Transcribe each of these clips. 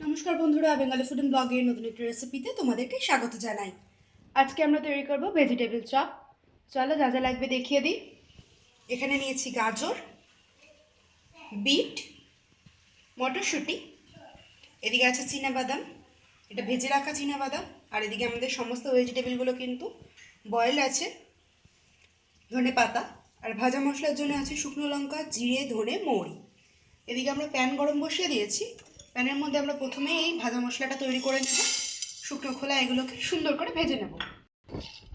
নমস্কার বন্ধুরা, Bengali food ব্লগের নতুন একটি রেসিপিতে তোমাদেরকে স্বাগত জানাই। আজকে আমরা তৈরি করব ভেজিটেবল চপ চলো যা যা লাগবে দেখিয়ে দিই। এখানে নিয়েছি গাজর, বিট, মটরশুঁটি, এদিকে আছে বাদাম এটা ভেজে রাখা বাদাম আর এদিকে আমাদের সমস্ত ভেজিটেবলগুলো কিন্তু বয়েল আছে। ধনে পাতা, আর ভাজা মশলার জন্য আছে শুকনো লঙ্কা, জিরে, ধনে, মৌরি। এদিকে আমরা প্যান গরম বসিয়ে দিয়েছি। প্যানের মধ্যে আমরা প্রথমে এই ভাজা মশলাটা তৈরি করে নেব। শুকনো খোলা এগুলোকে সুন্দর করে ভেজে নেব।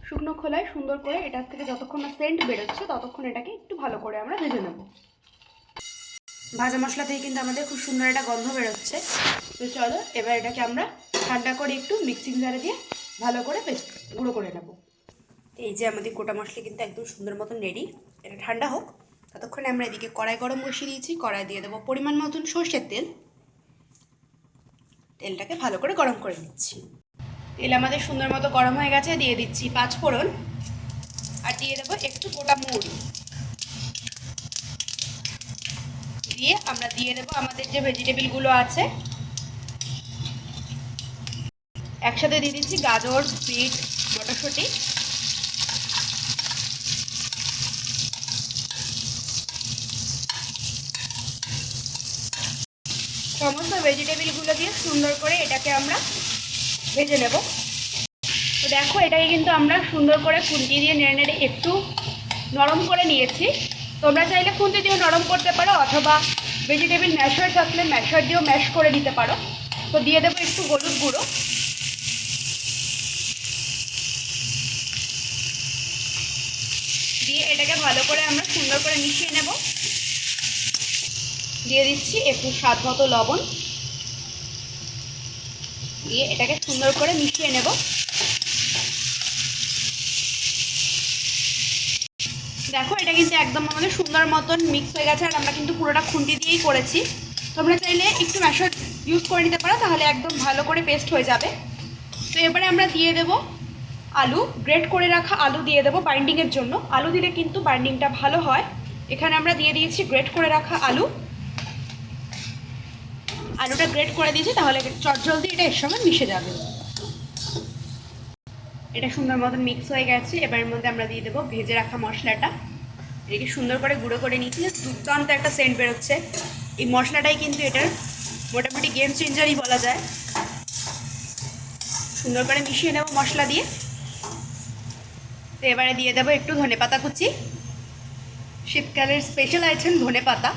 শুকনো খোলায় সুন্দর করে এটার থেকে যতক্ষণ না সেন্ট বেরোচ্ছে, ততক্ষণ এটাকে একটু ভালো করে আমরা ভেজে নেব। ভাজা মশলা থেকে কিন্তু আমাদের খুব সুন্দর একটা গন্ধ বেরোচ্ছে। তো চলো, এবার এটাকে আমরা ঠান্ডা করে একটু মিক্সিং জারে দিয়ে ভালো করে গুঁড়ো করে নেব। এই যে আমাদের গোটা মশলা কিন্তু একদম সুন্দর মতন রেডি এটা ঠান্ডা হোক। ততক্ষণে আমরা এদিকে কড়াই গরম বসিয়ে দিয়েছি, কড়াই দিয়ে দেবো পরিমাণ মতন সর্ষের তেল। তেলটাকে ভালো করে গরম করে নিচ্ছি। তেল আমাদের সুন্দর মতো গরম হয়ে গেছে, দিয়ে দিচ্ছি পাঁচ ফোড়ন। আর দিয়ে দেবো একটু গোটা মুড়ি। দিয়ে আমরা দিয়ে দেবো আমাদের যে ভেজিটেবিলগুলো আছে। একসাথে দিয়ে দিচ্ছি গাজর, বিট, মটরশুঁটি। সমস্ত ভেজিটেবিলগুলো দিয়ে সুন্দর করে এটাকে আমরা ভেজে নেব। তো দেখো, এটাকে কিন্তু আমরা সুন্দর করে খুন্তি দিয়ে নেড়ে নেড়ে একটু নরম করে নিয়েছি। তোমরা চাইলে খুন্তি দিয়ে নরম করতে পারো, অথবা ভেজিটেবিল ম্যাশার থাকলে ম্যাশার দিয়েও ম্যাশ করে দিতে পারো। তো দিয়ে দেবো একটু হলুদ গুঁড়ো। দিয়ে এটাকে ভালো করে আমরা সুন্দর করে মিশিয়ে নেব। দিয়ে দিচ্ছি একটু স্বাদ মতো লবণ। দিয়ে এটাকে সুন্দর করে মিশিয়ে নেব। দেখো, এটা কিন্তু একদম আমাদের সুন্দর মতন মিক্স হয়ে গেছে আর আমরা কিন্তু পুরোটা খুন্তি দিয়েই করেছি। তোমরা চাইলে একটু ম্যাশার ইউজ করে নিতে পারো, তাহলে একদম ভালো করে পেস্ট হয়ে যাবে। তো এবারে আমরা দিয়ে দেব আলু। গ্রেট করে রাখা আলু দিয়ে দেবো বাইন্ডিংয়ের জন্য। আলু দিলে কিন্তু বাইন্ডিংটা ভালো হয়। এখানে আমরা দিয়ে দিয়েছি গ্রেট করে রাখা আলু। আলুটা গ্রেট করে দিয়েছি, তাহলে চটজলদি এটা এর সঙ্গে মিশে যাবে। এটা সুন্দর মতন মিক্স হয়ে গেছে এবার মধ্যে আমরা দিয়ে দেবো ভেজে রাখা মশলাটা। এটাকে সুন্দর করে গুঁড়ো করে নিচ্ছি দুর্দান্ত একটা সেন্ট বেরোচ্ছে। এই মশলাটাই কিন্তু এটার মোটামুটি গেম চেঞ্জারই বলা যায়। সুন্দর করে মিশিয়ে নেব মশলা দিয়ে। তো এবারে দিয়ে দেবো একটু ধনে পাতা কুচি। শীতকালের স্পেশাল আইটেম ধনে পাতা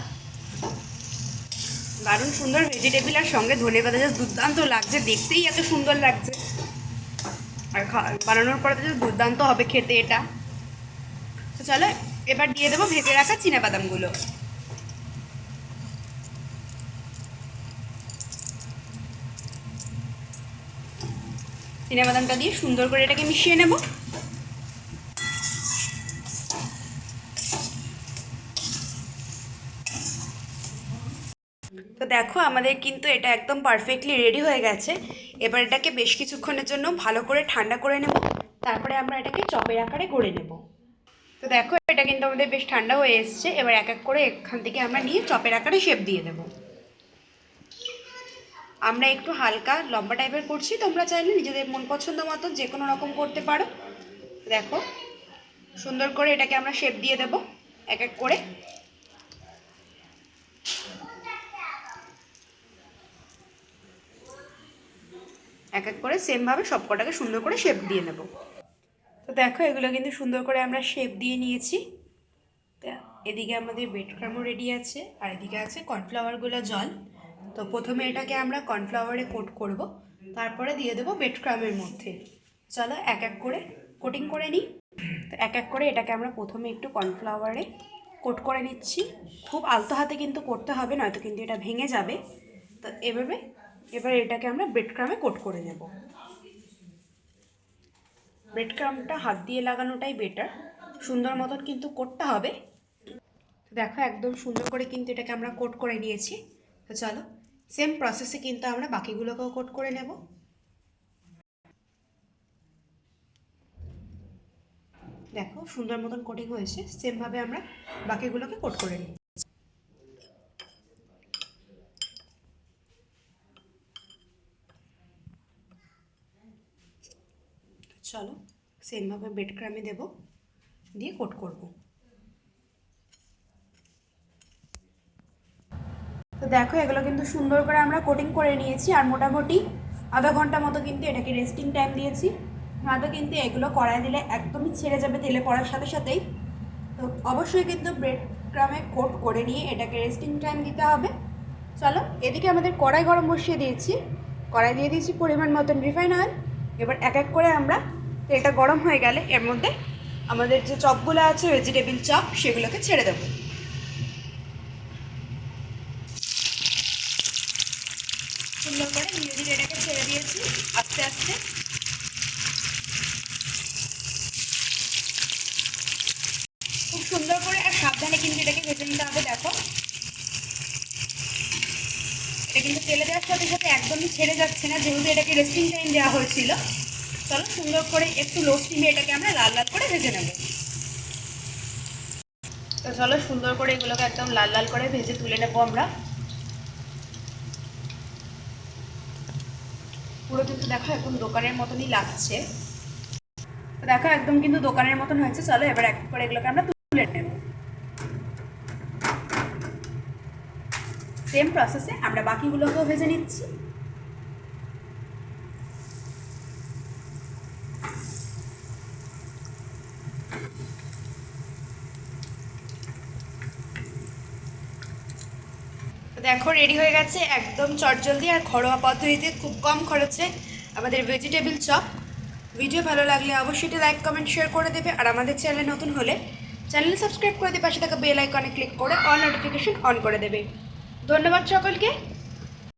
দারুণ সুন্দর ভেজিটেবিল আর সঙ্গে ধনে পাতা জাস্ট দুর্দান্ত লাগছে, দেখতেই এত সুন্দর লাগছে। আর বানানোর পরে তো দুর্দান্ত হবে খেতে এটা। তো চলো, এবার দিয়ে দেবো ভেজে রাখা বাদামগুলো বাদামটা দিয়ে সুন্দর করে এটাকে মিশিয়ে নেব। দেখো, আমাদের কিন্তু এটা একদম পারফেক্টলি রেডি হয়ে গেছে। এবার এটাকে বেশ কিছুক্ষণের জন্য ভালো করে ঠান্ডা করে নেব। তারপরে আমরা এটাকে চপের আকারে গড়ে নেব। তো দেখো, এটা কিন্তু আমাদের বেশ ঠান্ডা হয়ে এসছে। এবার এক এক করে এখান থেকে আমরা নিয়ে চপের আকারে শেপ দিয়ে দেব। আমরা একটু হালকা লম্বা টাইপের করছি। তোমরা চাইলে নিজেদের মন পছন্দ মতো যে কোনো রকম করতে পারো। দেখো, সুন্দর করে এটাকে আমরা শেপ দিয়ে দেব। এক এক করে এক এক করে সেমভাবে সব কটাকে সুন্দর করে শেপ দিয়ে নেব। তো দেখো, এগুলো কিন্তু সুন্দর করে আমরা শেপ দিয়ে নিয়েছি। এদিকে আমাদের বেড ক্রামও রেডি আছে, আর এদিকে আছে কর্নফ্লাওয়ারগুলো জল। তো প্রথমে এটাকে আমরা কর্নফ্লাওয়ারে কোট করব, তারপরে দিয়ে দেবো বেড ক্রামের মধ্যে। চলো এক এক করে কোটিং করে নিই। তো এক এক করে এটাকে আমরা প্রথমে একটু কর্নফ্লাওয়ারে কোট করে নিচ্ছি। খুব আলতো হাতে কিন্তু করতে হবে, নয়তো কিন্তু এটা ভেঙে যাবে। তো এভাবে এবার এটাকে আমরা ব্রেড ক্রামে কোট করে নেব। ব্রেড ক্রামটা হাত দিয়ে লাগানোটাই বেটার সুন্দর মতন কিন্তু করতে হবে। দেখো একদম সুন্দর করে কিন্তু এটাকে আমরা কোট করে নিয়েছি। তো চলো সেম প্রসেসে কিন্তু আমরা বাকিগুলোকেও কোট করে নেব। দেখো সুন্দর মতন কোটিং হয়েছে। সেমভাবে আমরা বাকিগুলোকে কোট করে নিই। চলো সেমভাবে বেড ক্রামে দেবো, দিয়ে কোট করব। তো দেখো, এগুলো কিন্তু সুন্দর করে আমরা কোটিং করে নিয়েছি, আর মোটামুটি আধা ঘণ্টা মতো কিন্তু এটাকে রেস্টিং টাইম দিয়েছি। নয়তো কিন্তু এগুলো কড়াই দিলে একদমই ছেড়ে যাবে তেলে পড়ার সাথে সাথেই। তো অবশ্যই কিন্তু ব্রেড ক্রামে কোট করে নিয়ে এটাকে রেস্টিং টাইম দিতে হবে। চলো, এদিকে আমাদের কড়াই গরম বসিয়ে দিয়েছি। কড়াই দিয়ে দিয়েছি পরিমাণ মতন রিফাইন অয়েল এবার এক এক করে আমরা তেলটা গরম হয়ে গেলে এর মধ্যে আমাদের যে চপগুলো আছে ভেজিটেবিল চপ, সেগুলোকে ছেড়ে দেবো। সুন্দর করে ধীরে ধীরে এটাকে ছেড়ে দিয়েছি, আস্তে আস্তে। খুব সুন্দর করে আর সাবধানে কিন্তু এটাকে ভেজে নিতে হবে, দেখো। এটা কিন্তু তেলে দেওয়ার সাথে সাথে একদমই ছেড়ে যাচ্ছে না, যেহেতু এটাকে রেস্টিং টাইম দেওয়া হয়েছিল। চলো সুন্দর করে একটু লো স্টিমে এটাকে আমরা লাল লাল করে ভেজে নেব। তো চলো সুন্দর করে এগুলোকে একদম লাল লাল করে ভেজে তুলে নেব আমরা। পুরো কিন্তু দেখো একদম দোকানের মতনই লাগছে। তো দেখো একদম কিন্তু দোকানের মতন হয়েছে। চলো এবার এক করে এগুলোকে আমরা তুলে নেব। সেম প্রসেসে আমরা বাকিগুলোকেও ভেজে নিচ্ছি। দেখো রেডি হয়ে গেছে একদম চটজলদি আর ঘরোয়া পদ্ধতিতে খুব কম খরচে আমাদের ভেজিটেবল চপ ভিডিও ভালো লাগলে অবশ্যই এটা লাইক কমেন্ট শেয়ার করে দেবে। আর আমাদের চ্যানেলে নতুন হলে চ্যানেল সাবস্ক্রাইব করে দিয়ে পাশে থাকা বেল আইকনে ক্লিক করে অল নোটিফিকেশন অন করে দেবে। ধন্যবাদ সকলকে।